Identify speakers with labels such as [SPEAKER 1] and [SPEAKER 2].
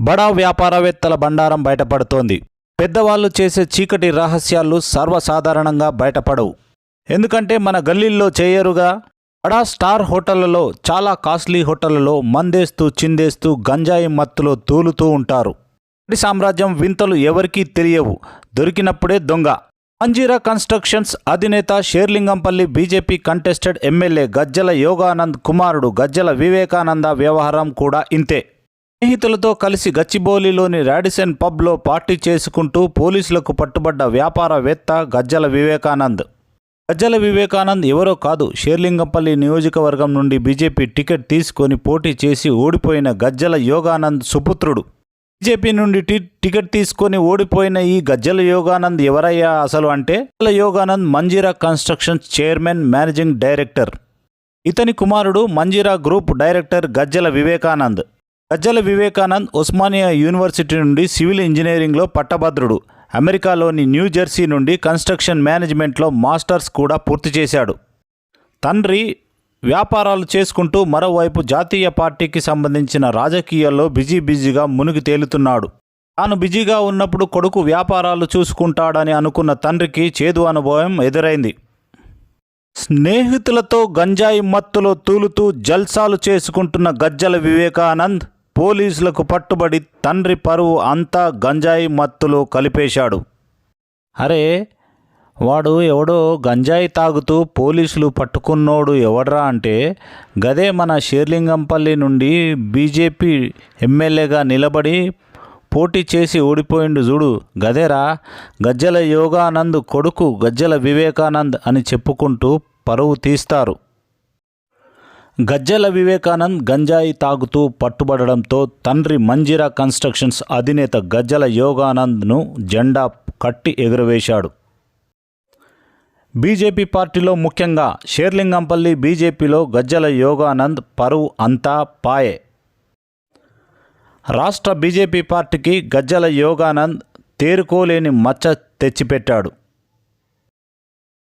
[SPEAKER 1] బడా వ్యాపారవేత్తల బండారం బయటపడుతోంది. పెద్దవాళ్ళు చేసే చీకటి రహస్యాలు సర్వసాధారణంగా బయటపడవు. ఎందుకంటే మన గల్లీల్లో చేయరుగా? బడా స్టార్ హోటళ్ళలో చాలా కాస్ట్లీ హోటళ్ళలో మందేస్తూ చిందేస్తూ గంజాయి మత్తులో తూలుతూ ఉంటారు. ఈ సామ్రాజ్యం వింతలు ఎవరికీ తెలియవు. దొరికినప్పుడే దొంగ. మంజీరా కన్స్ట్రక్షన్స్ అధినేత Serilingampally BJP contested MLA Gajjala Yoganand కుమారుడు గజ్జల వివేకానంద వ్యవహారం కూడా ఇంతే. స్నేహితులతో కలిసి గచ్చిబౌలిలోని రాడిసన్ పబ్లో పార్టీ చేసుకుంటూ పోలీసులకు పట్టుబడ్డ వ్యాపారవేత్త గజ్జల వివేకానంద్. గజ్జల వివేకానంద్ ఎవరో కాదు షేర్లింగంపల్లి నియోజకవర్గం నుండి బీజేపీ టికెట్ తీసుకొని పోటీ చేసి ఓడిపోయిన గజ్జల యోగానంద్ సుపుత్రుడు. బీజేపీ నుండి టి టికెట్ తీసుకొని ఓడిపోయిన ఈ గజ్జల యోగానంద్ ఎవరయ్యా అసలు అంటే? Gajjala Yoganand Manjeera constructions chairman managing director. ఇతని కుమారుడు Manjeera group director Gajjala Vivekanand. Gajjala Vivekanand Osmania university నుండి సివిల్ ఇంజనీరింగ్లో పట్టభద్రుడు. అమెరికాలోని న్యూ జెర్సీ నుండి కన్స్ట్రక్షన్ మేనేజ్మెంట్లో మాస్టర్స్ కూడా పూర్తి చేశాడు. తండ్రి వ్యాపారాలు చేసుకుంటూ మరోవైపు జాతీయ పార్టీకి సంబంధించిన రాజకీయాల్లో బిజీ బిజీగా మునిగి తేలుతున్నాడు. తాను బిజీగా ఉన్నప్పుడు కొడుకు వ్యాపారాలు చూసుకుంటాడని అనుకున్న తండ్రికి చేదు అనుభవం ఎదురైంది. స్నేహితులతో గంజాయి మత్తులో తూలుతూ జల్సాలు చేసుకుంటున్న గజ్జల వివేకానంద్ పోలీసులకు పట్టుబడి తండ్రి పరువు అంతా గంజాయి మత్తులో కలిపేశాడు. అరే వాడు ఎవడో గంజాయి తాగుతూ పోలీసులు పట్టుకున్నోడు ఎవడ్రా అంటే గదే మన షేర్లింగంపల్లి నుండి బీజేపీ ఎమ్మెల్యేగా నిలబడి పోటీ చేసి ఓడిపోయిండు చూడు. గదేరా గజ్జల యోగానంద్ కొడుకు గజ్జల వివేకానంద్ అని చెప్పుకుంటూ పరువు తీస్తారు. గజ్జల వివేకానంద్ గంజాయి తాగుతూ పట్టుబడడంతో తండ్రి మంజిరా కన్స్ట్రక్షన్స్ అధినేత గజ్జల యోగానంద్ను జెండా కట్టి ఎగురవేశాడు. బీజేపీ పార్టీలో ముఖ్యంగా షేర్లింగంపల్లి బీజేపీలో గజ్జల యోగానంద్ పరువు అంతా పాయే. రాష్ట్ర బీజేపీ పార్టీకి గజ్జల యోగానంద్ తేరుకోలేని మచ్చ తెచ్చిపెట్టాడు.